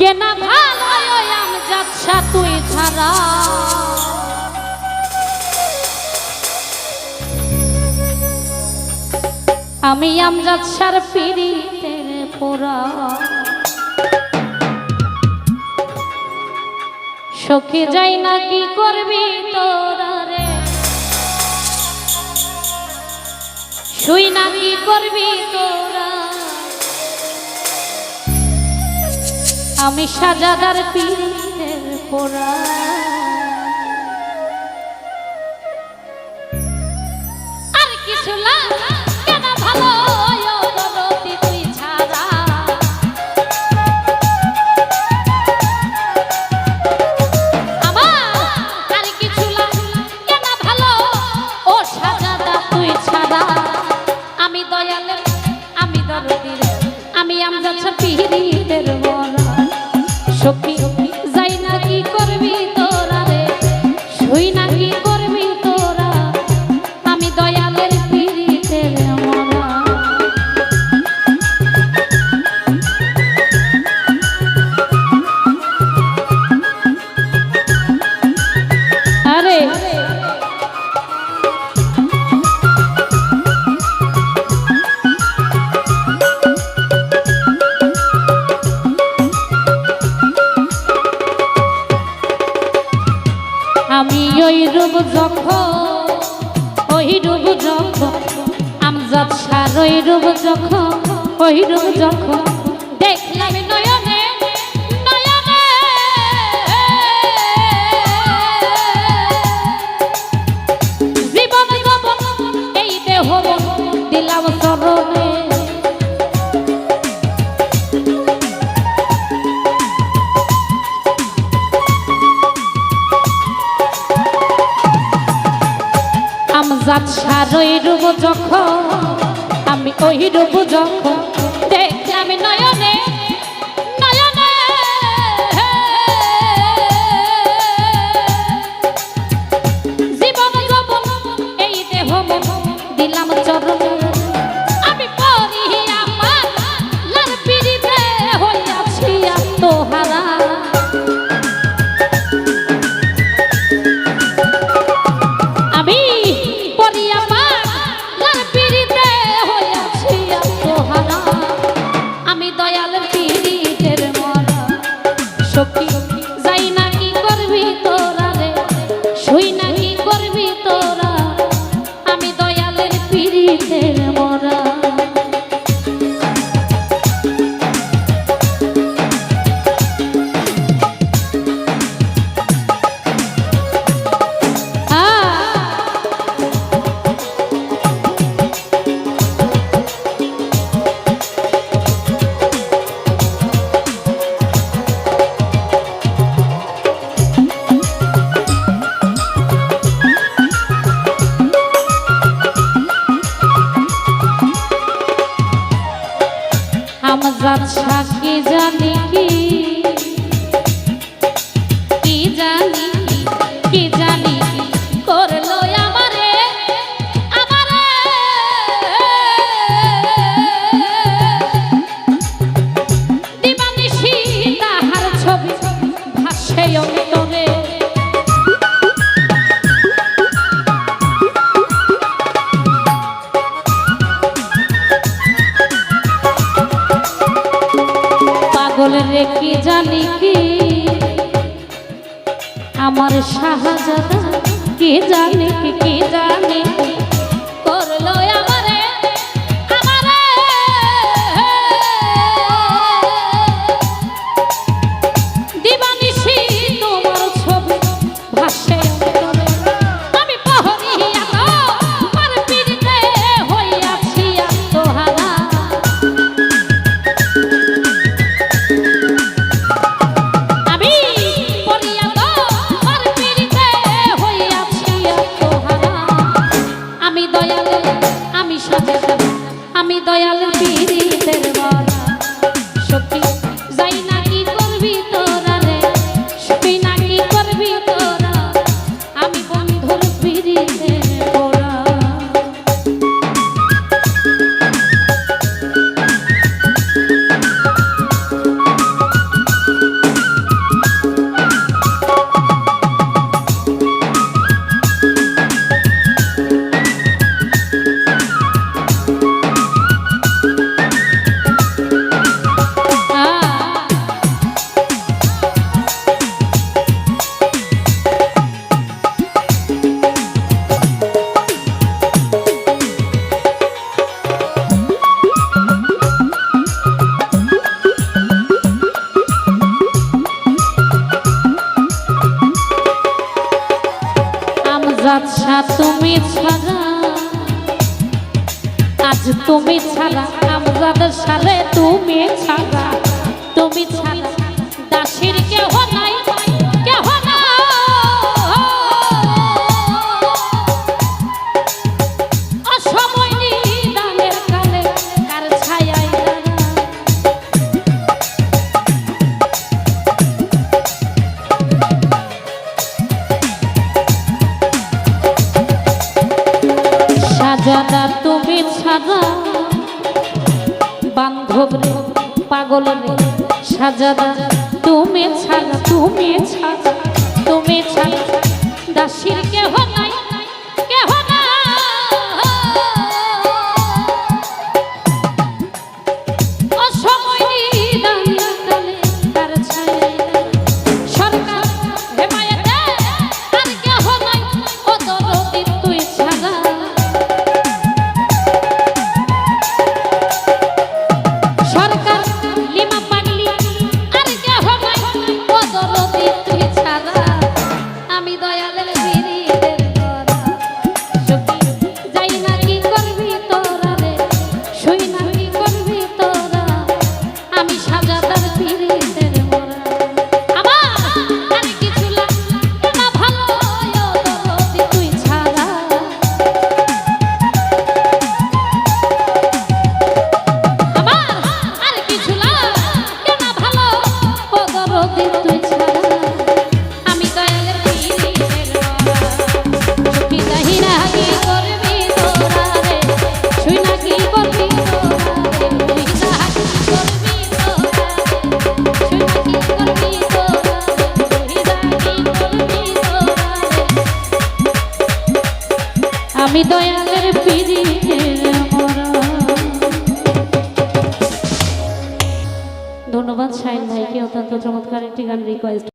গেনা ভালো আম যাচ্ছা তুই ছাড়া। আমি আম যাচ্ছার পিড়িতের পোড়া সখে যাই না কি করবি তোরা রে? শুই না কি করবি তোরা আমি সাজাদার পীরের পোড়া। যখন ওই রূপ যখন আমজাদ সার ওই রূপ যখন ওই রূপ যখন দেখলাম নয়নে দিলাম চরণে। আমজাদ সারই রূপ যখন, আমি ওই রূপ যখন দেখলাম নয়নে নয়নে। জীবন যৌবন, এই দেহ দিলাম চরণে। দয়ালের Amén. রে কি জানি কি? আমার শাহজাদা কি জানি কি কি জানি? দয়াল বাদশা তুমি ছাড়া, আজ তুমি ছাড়া, আমজাদ সালে তুমি ছাড়া তুমি ছাড়া, দাসির কেহ না জানা তুমি সাজা বান্ধব রে পাগল রে সাজাদা। তুমি ছাড়া তুমি ছাড়া তুমি ছাড়া আমি দয়ালের পিড়িতে ধন্যবাদ শাহিন ভাইকে অত্যন্ত চমৎকার একটি গান রিকোয়েস্ট